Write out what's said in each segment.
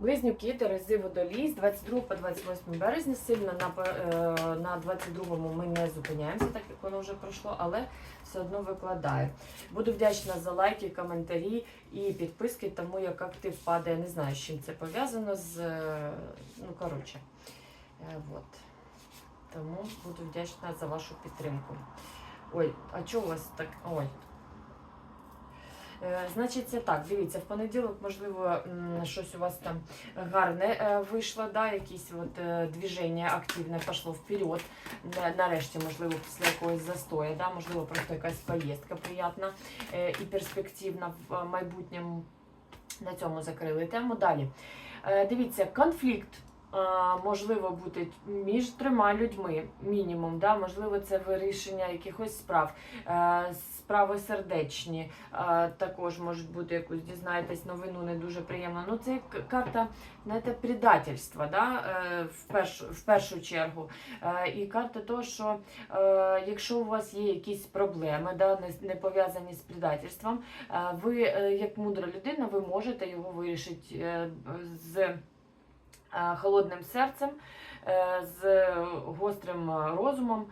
Близнюки Терези Водолій з 22 по 28 березня. Сильно на, е, на 22-му ми не зупиняємося, так як воно вже пройшло, але все одно викладаю. Буду вдячна за лайки, коментарі і підписки, тому як актив падає, не знаю, з чим це пов'язано з. е, Ну, коротше. Е, Вот. Тому буду вдячна за вашу підтримку. Ой, а чого у вас так? Ой. Е, Значить, це так, дивіться, в понеділок, можливо, щось у вас там гарне е, вийшло, да, якісь от е, движення активне пішло вперед. Нарешті, можливо, після якогось застою, да, можливо, просто якась поїздка приємна е, і перспективна в майбутньому. На цьому закрили тему. Далі. Дивіться, конфлікт. Можливо бути між трьома людьми, мінімум, да? можливо, це вирішення якихось справ, Е, справи сердечні е, також можуть бути якусь дізнаєтесь новину не дуже приємно. Ну, це карта знаєте, предательства, да? е, в, першу, в першу чергу. І карта того, що якщо у вас є якісь проблеми, да, не, пов'язані з предательством, ви, як мудра людина, ви можете його вирішити з холодним серцем, е, з гострим е, розумом.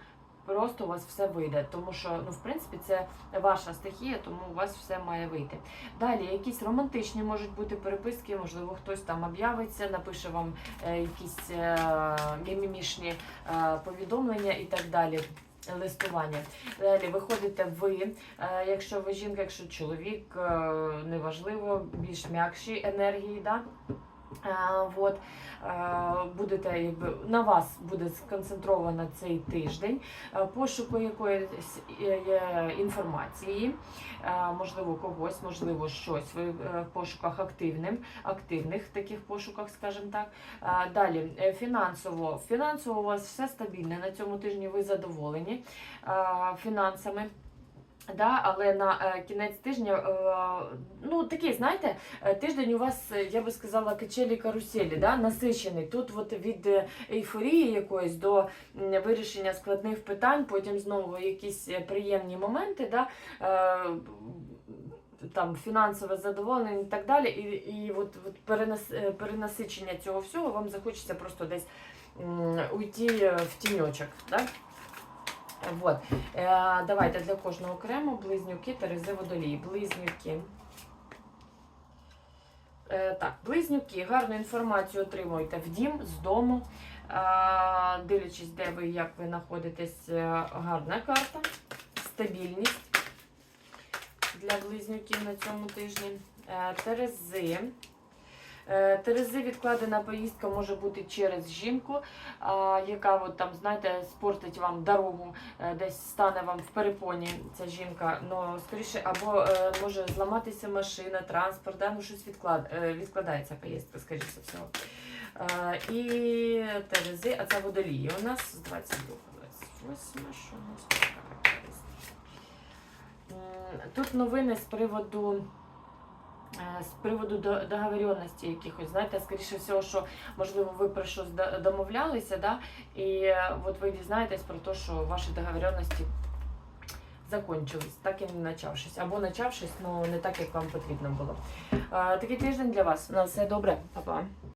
Просто у вас все вийде, тому що ну в принципі це ваша стихія, тому у вас все має вийти. Далі якісь романтичні можуть бути переписки, можливо, хтось там об'явиться, напише вам е, якісь е, мімімішні е, повідомлення і так далі. Листування. Далі виходите ви, е, якщо ви жінка, якщо чоловік, е, неважливо, більш м'якші енергії, да? Е, Вот. Е, Будете, якби, на вас буде сконцентровано цей тиждень е, пошуку якоїсь інформації, можливо, когось, можливо, щось. Ви в пошуках активним, активних таких пошуках, скажімо так. Далі фінансово. Фінансово у вас все стабільне. На цьому тижні ви задоволені фінансами. Да, але на е, кінець тижня, е, ну такий, знаєте, е, тиждень у вас, я би сказала, качелі каруселі, да, насичений. Тут от від ейфорії якоїсь до вирішення складних питань, потім знову якісь приємні моменти, да, там фінансове задоволення і так далі. І, і от, от перенас, перенасичення цього всього вам захочеться просто десь уйти в тіньочок. Да? Вот. Е, давайте для кожного окремо близнюки Терези водолій. Близнюки. Е, так, близнюки, гарну інформацію отримуєте в дім, з дому. Е, дивлячись, де ви, як ви знаходитесь, е, гарна карта. Стабільність для близнюків на цьому тижні. Е, Терези. Е, Терези відкладена поїздка може бути через жінку, яка от там, знаєте, спортить вам дорогу, е, десь стане вам в перепоні ця жінка. Ну, скоріше, або е, може зламатися машина, транспорт, да? ну щось відклад, е, відкладається поїздка, скоріше всього. Е, І Терези, а це водолії у нас з 22 28 що у нас Тут новини з приводу. Е, З приводу договоренності якихось, знаєте, скоріше всього, що можливо ви про щось домовлялися, да? і е, от ви дізнаєтесь про те, що ваші договоренності закончились, так і не почавшись. Або почавшись, але не так, як вам потрібно було. Е, Такий тиждень для вас. На все добре, Па-па.